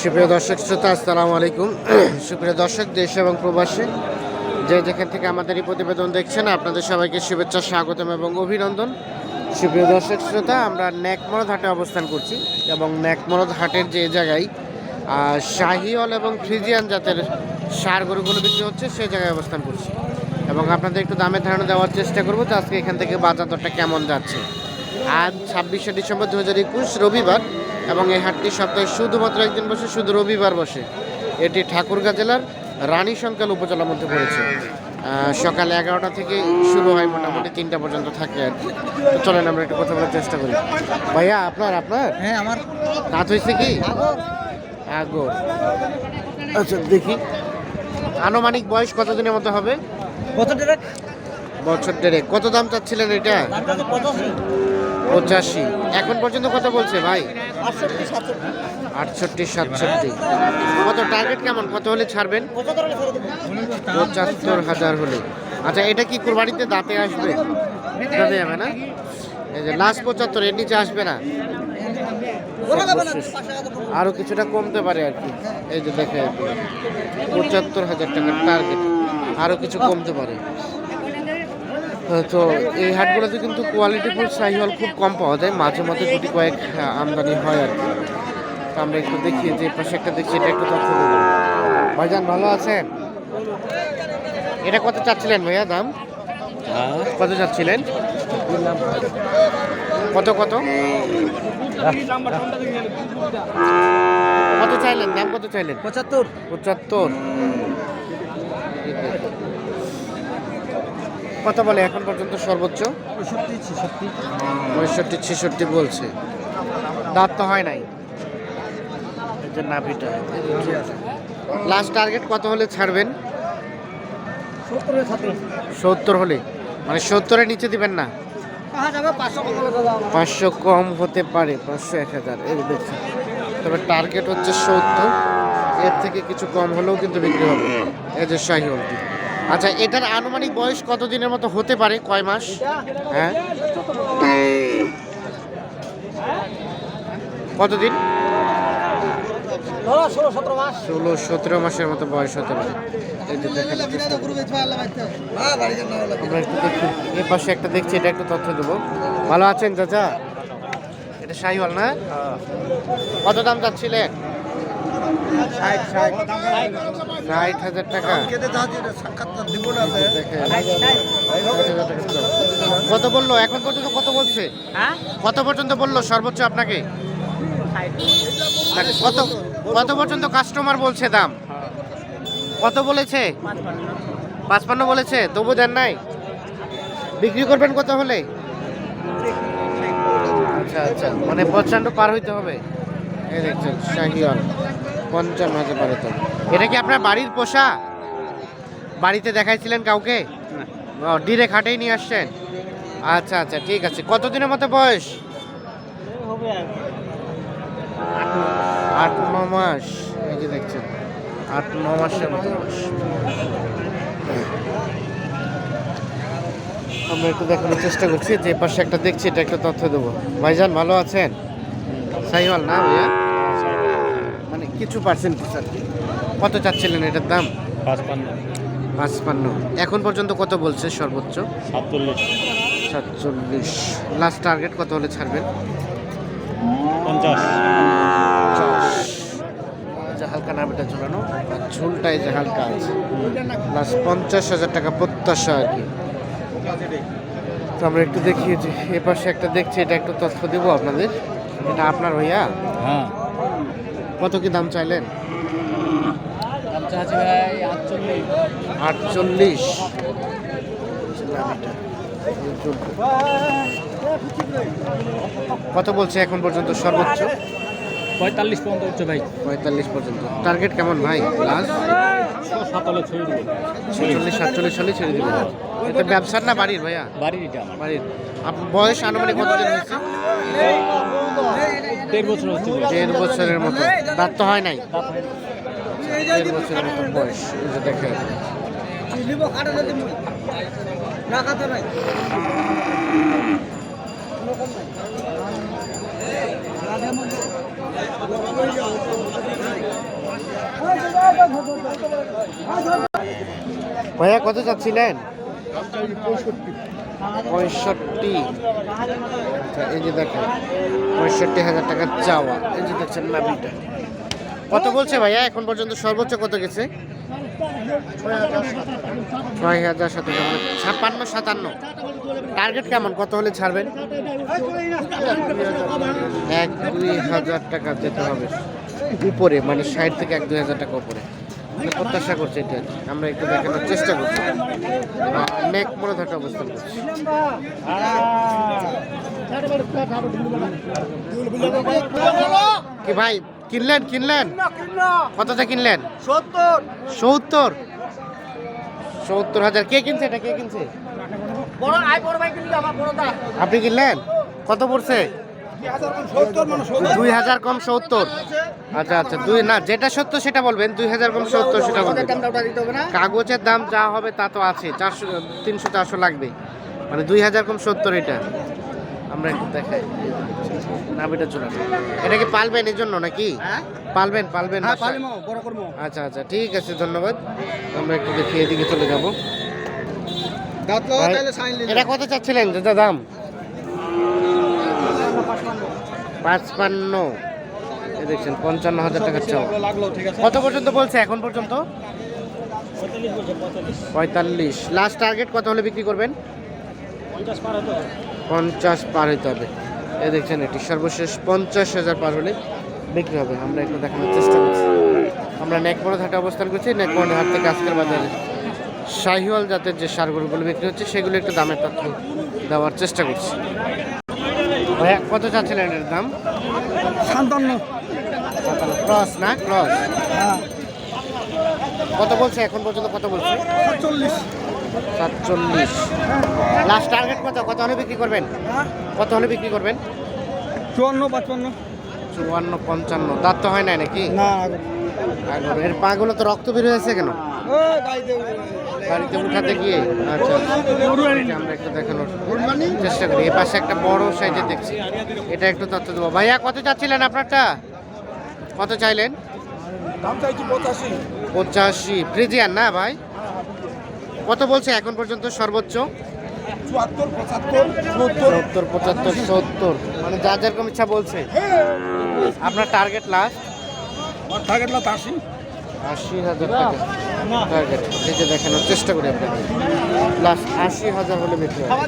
সুপ্রিয় দর্শক শ্রোতা আসসালামু আলাইকুম। সুপ্রিয় দর্শক দেশ এবং প্রবাসী যে যেখান থেকে আমাদের এই প্রতিবেদন দেখছেন আপনাদের সবাইকে শুভেচ্ছা স্বাগতম এবং অভিনন্দন। সুপ্রিয় দর্শক শ্রোতা আমরা ন্যাকমরদ হাটে অবস্থান করছি এবং ন্যাকমরদ হাটের যে জায়গায় আহ, শাহিওয়াল এবং ফ্রিজিয়ান জাতের সার গরুগুলো বিক্রি হচ্ছে সেই জায়গায় অবস্থান করছি। এবং আপনাদের একটু দামের ধারণা দেওয়ার চেষ্টা করব যে আজকে এখান থেকে বাজার দরটা কেমন যাচ্ছে। আজ ছাব্বিশে ডিসেম্বর দু হাজার একুশ রবিবার। এবং এই হাটটি সপ্তাহে শুধুমাত্র একদিন বসে শুধু রবিবার বসে। এটি ঠাকুরগাঁ জেলার রানী সংকাল উপজেলার মধ্যে পড়েছে। সকাল এগারোটা থেকে শুরু হয় মোটামুটি তিনটা পর্যন্ত থাকে আর কি। তো চলেন আমরা একটু কথা বলার চেষ্টা করি। ভাইয়া আপনার আপনার? হ্যাঁ আমার। দাঁত হয়েছে কি? আগর। আচ্ছা দেখি। আনুমানিক বয়স কতদিনের মতো হবে? বছর দেড়েক। কত দাম চাচ্ছিলেন এটা? পঁচাশি। এখন পর্যন্ত কত বলছে ভাই? আটষট্টি সাতষট্টি। কত টার্গেট কেমন? কত হলে ছাড়বেন? পঁচাত্তর হাজার হলে। আচ্ছা এটা কি কোরবানিতে দাঁতে আসবে? দাঁতে যাবে না? এই যে লাস্ট পঁচাত্তর এর নিচে আসবে না? আরও কিছুটা কমতে পারে আর কি। এই যে দেখে পঁচাত্তর হাজার টাকার টার্গেট আরও কিছু কমতে পারে। তো এই হাটগুলোতে কিন্তু কোয়ালিটি ফুল কোয়ালিটিফুল সাইহল খুব কম পাওয়া যায়। মাঝে মধ্যে গুটি কয়েক আমদানি হয় আর কি। তো আমরা একটু দেখি যে পাশে একটা দেখছি এটা একটু তথ্য দেবো। ভাইজান ভালো আছেন? এটা কত চাচ্ছিলেন ভাইয়া দাম? কত চাচ্ছিলেন? কত কত? কত চাইলেন? দাম কত চাইলেন? পঁচাত্তর। পঁচাত্তর। কত বলে এখন পর্যন্ত সর্বোচ্চ? পঁয়ষট্টি ছেষট্টি। বলছে। দাঁত তো হয় নাই। যে নাভিটা। লাস্ট টার্গেট কত হলে ছাড়বেন? সত্তর হলে। মানে সত্তরের নিচে দিবেন না? পাঁচশো কম হতে পারে পাঁচশো এক হাজার। যে দেখছি তবে টার্গেট হচ্ছে সত্তর। এর থেকে কিছু কম হলেও কিন্তু বিক্রি হবে। যে শাহি হলটি আচ্ছা এটার আনুমানিক বয়স কত দিনের মতো হতে পারে? কয় মাস? হ্যাঁ? কতদিন? ষোলো সতেরো মাসের মতো বয়স হতে পারে। এই আমরা একটু দেখি। এ পাশে একটা দেখছি এটা একটু তথ্য দেবো। ভালো আছেন চাচা? এটা শাহিওয়াল না? কত দাম চাচ্ছিলেন? ষাট ষাট। ষাট হাজার টাকা। কত বলল? এখন পর্যন্ত কত বলছে? হ্যাঁ? কত পর্যন্ত বলল সর্বোচ্চ আপনাকে? কত কত পর্যন্ত কাস্টমার বলছে দাম? কত বলেছে? পাঁচপান্ন বলেছে। তবু দেন নাই? বিক্রি করবেন কত হলে? আচ্ছা আচ্ছা। মানে পঞ্চান্ন পার হইতে হবে। এই দেখছেন শাহিওয়াল। পঞ্চান্ন হাজার পারে তো এটা কি আপনার বাড়ির পোষা? বাড়িতে দেখাইছিলেন কাউকে? ও ডিরেক্ট হাটেই নিয়ে আসছেন? আচ্ছা আচ্ছা ঠিক আছে। কতদিনের মতো বয়স? হবে আট ন মাস। এই যে দেখছেন আট ন মাসের মতো বয়স। আমরা একটু দেখানোর চেষ্টা করছি যে পাশে একটা দেখছি এটা একটা তথ্য দেবো। ভাইজান ভালো আছেন? সাইওয়াল না ভাইয়া? কিছু পার্সেন্টেজ আর কি কত চাচ্ছিলেন এটার দাম? পাঁচপান্ন। পাঁচপান্ন। এখন পর্যন্ত কত বলছে সর্বোচ্চ? সাতচল্লিশ। সাতচল্লিশ। লাস্ট টার্গেট কত হলে ছাড়বেন? পঞ্চাশ। হালকা নামটা ঝুলানো। আর ঝুলটা এই যে হালকা আছে। প্লাস পঞ্চাশ হাজার টাকা প্রত্যাশা আর কি। তো আমরা একটু দেখি যে এ পাশে একটা দেখছি এটা একটু তথ্য দেবো আপনাদের। এটা আপনার ভাইয়া? হ্যাঁ। কত কি দাম চাইলেন? আটচল্লিশ। কত বলছে এখন পর্যন্ত সর্বোচ্চ? পঁয়তাল্লিশ পর্যন্ত হচ্ছে ভাই। পঁয়তাল্লিশ পর্যন্ত। টার্গেট কেমন ভাই? লাস্ট? ছেচল্লিশ সাতচল্লিশ ছেড়ে দিবেন এটা ব্যবসার না বাড়ির ভাইয়া? বাড়ির এটা বাড়ির। বয়স আনুমানিক কতদিন হয়েছে? দেড় বছর হচ্ছে দেড় বছরের মতো। দাঁত তো হয় নাই। দেড় বছরের মতো বয়স যে দেখে ভাইয়া, কত চাচ্ছিলেন? পঁয়ষট্টি। আচ্ছা এই যে দেখেন, পঁয়ষট্টি হাজার টাকা চাওয়া। এই যে দেখছেন নাবিটা। কত বলছে ভাইয়া? এখন পর্যন্ত সর্বোচ্চ কত গেছে? ছয় হাজার সাতাশ মানে ছাপ্পান্ন, সাতান্ন। টার্গেট কেমন? কত হলে ছাড়বেন? এক, দুই হাজার টাকা যেতে হবে। উপরে মানে ষাট থেকে এক, দুই হাজার টাকা উপরে। মানে প্রত্যাশা করছে এটা। আমরা একটু দেখানোর চেষ্টা করছি। নেক মনে থাকা অবস্থান করছি। কি ভাই কিনলেন কিনলেন? কতটা কিনলেন? সত্তর। সত্তর সত্তর হাজার। কে কিনছে এটা? কে কিনছে? আপনি কিনলেন? কত পড়ছে? দুই হাজার কম সত্তর আচ্ছা আচ্ছা দুই না যেটা সত্য সেটা বলবেন দুই হাজার কম সত্তর সেটা বলবেন। কাগজের দাম যা হবে তা তো আছে চারশো তিনশো চারশো লাগবে। মানে দুই হাজার কম সত্তর এটা। আমরা একটু দেখাই। নাবিটা চলে এটা কি পালবেন এই জন্য নাকি? হ্যাঁ? পালবেন পালবেন হ্যাঁ আচ্ছা আচ্ছা ঠিক আছে ধন্যবাদ। আমরা একটু দেখি এদিকে চলে যাব। এটা কত চাচ্ছিলেন? যেটা দাম? পাঁচপান্ন। দেখছেন পঞ্চান্ন হাজার টাকা চাও লাগল কত পর্যন্ত বলছে এখন পর্যন্ত? পঁয়তাল্লিশ লাস্ট টার্গেট কত হলে বিক্রি করবেন? পঞ্চাশ পার হইতে হবে। এ দেখছেন এটি সর্বশেষ পঞ্চাশ হাজার পার হলে বিক্রি হবে। আমরা একটু দেখানোর চেষ্টা করছি। আমরা নেকমোড় ঘাটে অবস্থান করছি। নেকমোড় ঘাট থেকে আজকের বাজারে শাহিওয়াল জাতের যে সারগরুগুলো বিক্রি হচ্ছে সেগুলো একটু দামের তথ্য দেওয়ার চেষ্টা করছি। ভাইয়া কত চাচ্ছিলেন এর দাম? সাতান্ন। ক্রস না? ক্রস। হ্যাঁ। কত বলছে এখন পর্যন্ত কত বলছে? সাতচল্লিশ। সাতচল্লিশ। লাস্ট টার্গেট কত? কত হলে বিক্রি করবেন? হ্যাঁ। কত হলে বিক্রি করবেন? চুয়ান্ন পাঁচপান্ন। চুয়ান্ন পঞ্চান্ন। দাঁত তো হয় নাই নাকি? না এর পাগুলো তো রক্ত বের হয়েছে কেন? বাড়িতে উঠাতে গিয়ে? আচ্ছা আমরা একটু দেখানোর চেষ্টা করি। এ পাশে একটা বড় সাইজে দেখছি। এটা একটু তথ্য দেবো। ভাইয়া কত চাচ্ছিলেন আপনারটা? কত চাইলেন? পঁচাশি। ফ্রিজিয়ান না ভাই? কত বলছে এখন পর্যন্ত সর্বোচ্চ? সত্তর। পঁচাত্তর সত্তর। মানে যার যেরকম ইচ্ছা বলছে। আপনার টার্গেট লাস্ট টার্গেট লাগ আশি। আশি হাজার টাকা টার্গেট এই যে দেখানোর চেষ্টা করি আপনাকে। লাস্ট আশি হাজার হলে বিক্রি হবে।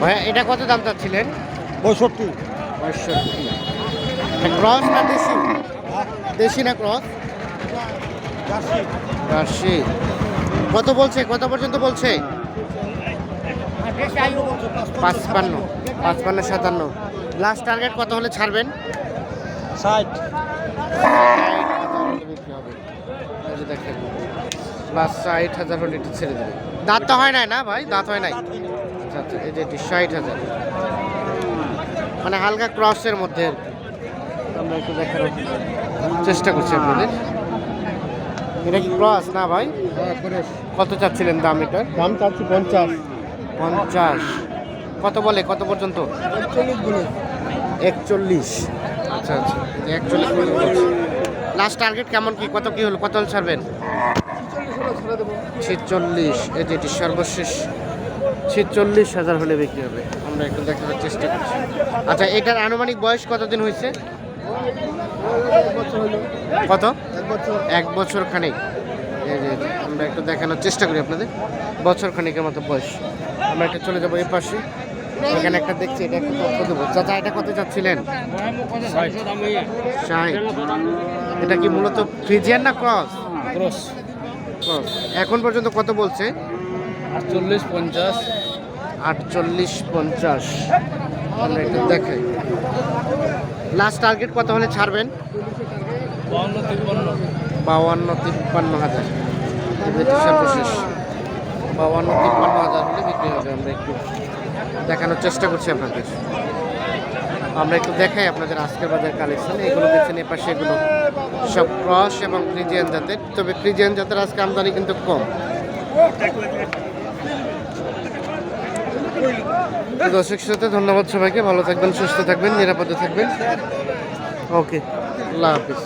ভাইয়া এটা কত দাম চাচ্ছিলেন? পঁয়ষট্টি। পঁয়ষট্টি। ক্রস না দেশি? দেশি না ক্রস রাশি কত বলছে? কত পর্যন্ত বলছে? পাঁচপান্ন পাঁচপান্ন সাতান্ন। লাস্ট টার্গেট কত হলে ছাড়বেন? ষাট। লাস্ট ষাট হাজার হলে এটি ছেড়ে দেবে দাঁত তো হয় নাই না ভাই? দাঁত হয় নাই? আচ্ছা আচ্ছা এই যে এটি ষাট হাজার। মানে হালকা ক্রসের মধ্যে আমরা একটু দেখার চেষ্টা করছি আপনাদের। এটা কি ক্রস না ভাই? কত চাচ্ছিলেন দাম এটার? দাম চাচ্ছি পঞ্চাশ। পঞ্চাশ। কত বলে? কত পর্যন্ত? একচল্লিশ। আচ্ছা আচ্ছা। একচল্লিশ লাস্ট টার্গেট কেমন কি? কত কি হলো? কত হলে ছাড়বেন? ছেচল্লিশ। এই যেটি সর্বশেষ। ছেচল্লিশ হাজার হলে বিক্রি হবে। আমরা একটু দেখানোর চেষ্টা করছি। আচ্ছা এটার আনুমানিক বয়স কতদিন হয়েছে? কত? এক বছর খানিক। আমরা একটু দেখানোর চেষ্টা করি আপনাদের। বছর খানিকের মতো বয়স। আমরা একটা চলে যাব এই পাশে। এখানে একটা দেখছি এটা একটু তথ্য দেবো। চাচা এটা কত চাচ্ছিলেন ষাট। এটা কি মূলত ফ্রিজিয়ান না ক্রস? ক্রস। ক্রস। এখন পর্যন্ত কত বলছে? আটচল্লিশ পঞ্চাশ। আটচল্লিশ পঞ্চাশ। আমরা একটু দেখাই। লাস্ট টার্গেট কত হলে ছাড়বেন? বাউন্ন তিপ্পান্ন। বাউান্ন তিপ্পান্ন হাজার। সর্বশেষ। বাউান্ন তিপ্পান্ন হাজার হলে বিক্রি হবে। আমরা একটু দেখানোর চেষ্টা করছি আপনাদের। আমরা একটু দেখাই আপনাদের আজকের বাজার কালেকশন এগুলো দেখছেন এ পাশে এগুলো সব ক্রস এবং ক্রিজিয়ান জাতের। তবে ক্রিজিয়ান জাতের আজকে আমদানি কিন্তু কম। দর্শক শ্রোতা ধন্যবাদ সবাইকে। ভালো থাকবেন সুস্থ থাকবেন নিরাপদে থাকবেন। ওকে। আল্লাহ হাফিজ।